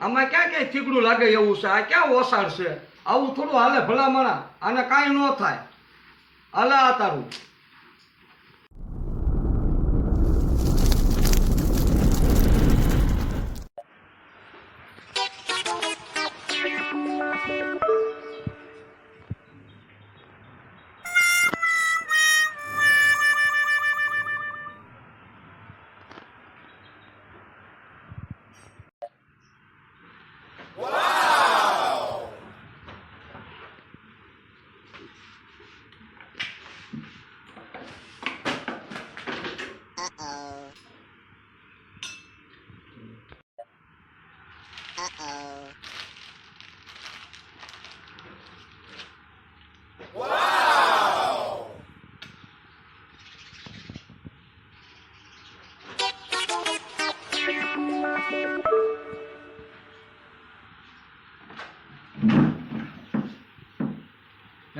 આમાં ક્યાં ક્યાંય થીગડું લાગે એવું છે? આ ક્યાં ઓસાડ છે? આવું થોડું હાલે ભલામણા. આને કાંઈ ન થાય. હાલે આ તારું. હે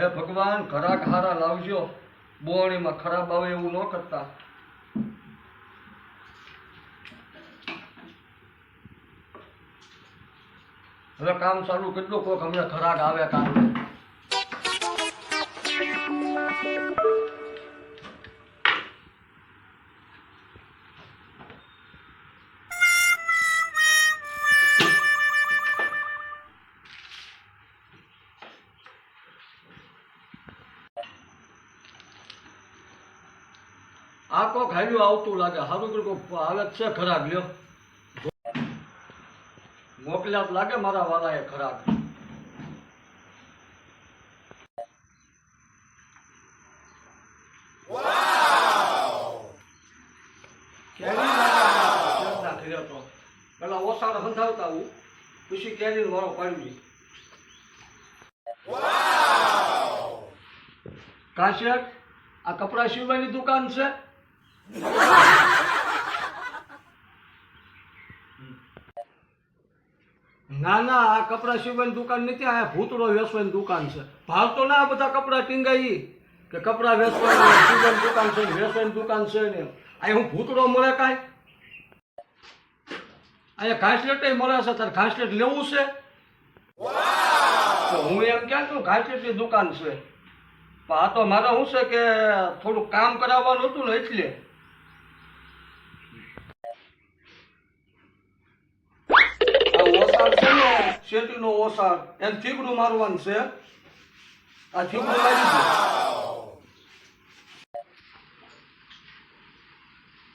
ભગવાન ઘરાક હારા લાવજો. બોણીમાં ખરાબ આવે એવું ન કરતા. હવે કામ ચાલુ કેટલું કોક અમને ખરાક આવે કામ આ કોક હાલ્યું આવતું લાગે. સારું કોક આવે છે ખરાક લ્યો. મોકલ્યા લાગે મારા વાળાએ ખરાક. પેલા ઓસાડ હંધાવતા હું, પછી કેરી મારો પાડવી કાશિયાર, આ કપડા સીવવાની દુકાન છે? ના ના, આ કપડા સીવવાની દુકાન નથી, આ ભૂતળો વેચવાની દુકાન છે. ભાવ તો ના બધા કપડાં ટીંગાઈ. કે કપડાં વેચવાની સીવવાની દુકાન છે વેચવાની દુકાન છે ને આ હું ભૂતળો મળે કાંઈ? અહીંયા ઘાસલેટ મળે છે, તારે ઘાસલેટ લેવું છે? તો હું એમ ક્યાં છું ઘાસલેટની દુકાન છે? આ તો મારે શું છે કે થોડું કામ કરાવવાનું હતું ને એટલે. ને શેતીનો ઓસાડ એમ થીગડું મારવાનું છે. આ થીગડું મારી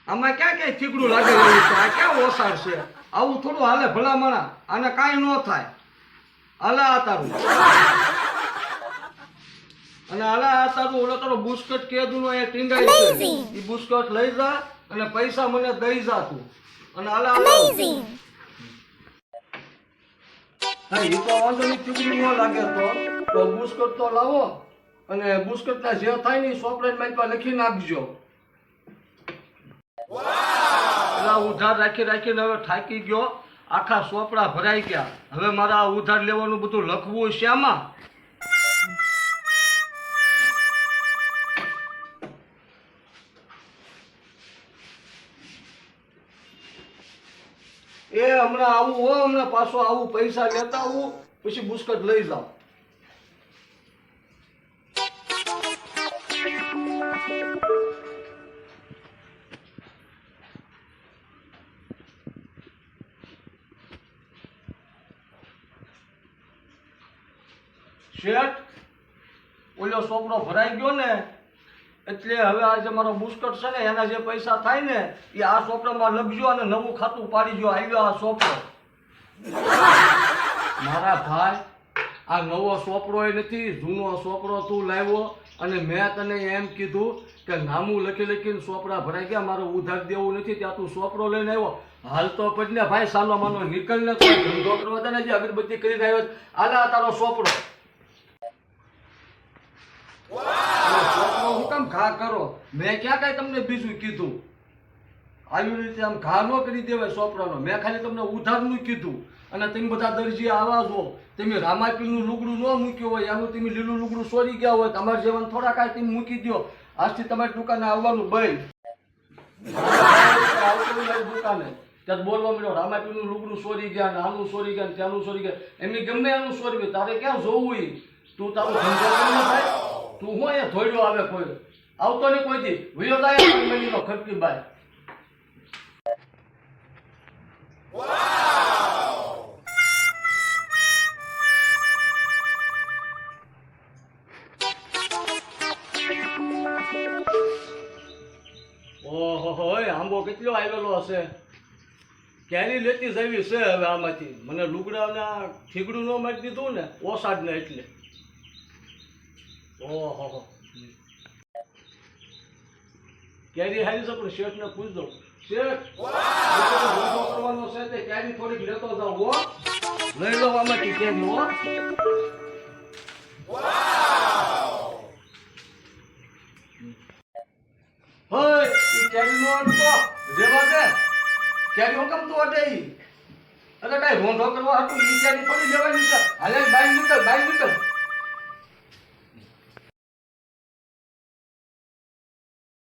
આમાં ક્યાં ક્યાંય થીગડું લાગે છે? આ ક્યાં ઓસાર છે? આવું થોડું હાલે ભલામણા. આને કાંઈ ન થાય. હાલે આ તારું. અને હાલે આ તારું ઓલો તારો બુસ્કટ કેદું એ ટીંગાઈ છે. એ બુસ્કટ લઈ જા અને પૈસા મને દઈ જા તું. અને હાલા તો વાંધો તો. લાવો અને બુસ્કટના જે થાય ને સોપડે મારી લખી નાખજો. પેલા ઉધાર રાખી રાખીને હવે થાકી ગયો. આખા સોપડા ભરાઈ ગયા. હવે મારે ઉધાર લેવાનું બધું લખવું છે આમાં એ હમણાં આવું હો હમણાં પાછો આવું પૈસા લેતા આવું, પછી બુસ્કટ લઈ જાઓ. શેઠ, ઓલો છોકરો ભરાઈ ગયો ને એટલે હવે આ જે મારો બુસ્કટ છે ને, એના જે પૈસા થાય ને, એ આ સોપડામાં લખજો અને નવું ખાતું પાડી જો આવ્યો આ સોપડો મારા ભાઈ, આ નવો સોપડો એ નથી, જૂનો સોપડો તું લાવ્યો અને મેં તને એમ કીધું કે નામું લખી લખીને સોપડા ભરાઈ ગયા, મારો ઉધાર દેવું નથી, ત્યાં તું સોપડો લઈને આવ્યો. હાલ તો પછી ભાઈ સાલો માનો નીકળ ને ધંધો કરવા દે જે અગરબત્તી કરીને આવ્યો આલા તારો સોપડો. ઘા કરો. મેં ક્યાં કાંઈ તમને બીજું કીધું? આવી રીતે આમ ઘા ન કરી દેવાય સોપરાનો મેં ખાલી તમને ઉધારનું કીધું. અને તમે બધા દરજી આવા છો. તમે રામાપીરનું લુગડું ન મૂક્યું હોય એનું તમે લીલું લુગડું સોરી ગયા હોય તમારે જેવાનું થોડા કાંઈ તમે મૂકી દો આજથી તમારી દુકાને આવવાનું બંધ દુકાને. ત્યારે બોલવા મળ્યો રામાપીનું લુગડું સોરી ગયા ને આનું સોરી ગયા ને ત્યાંનું સોરી ગયા. એમની ગમે આનું સોરી તારે ક્યાં જોવું તું તારું ધંધો તું હું અહીંયા ધોડ્યો આવે કોઈ. આવતો નહીં કોઈથી વિયો જાય મહિનો ખટકી બાય. ઓહો આંબો કેટલો આવેલો હશે? કેરી લેતી જવી છે હવે આમાંથી. મને લુગડાના ઠીકડું ન મારી દીધું ને ઓસાડ ને એટલે. ઓહો કેરી હારી છે પણ શેઠને પૂછ દઉં શેઠ કરવાનો છે તે કેરી થોડીક લેતો જાવ હો. લઈ લો આમાંથી કેરી હો. હોય ઈ કેરીનો અડતો રેવા દે. કેરી હુકમ તો અડે ઈ. અરે કાંઈ રોંઢો કરવા હતું ઈ કેરી થોડી લેવાની છે. હાલે બાઈ નીકળ બાઈ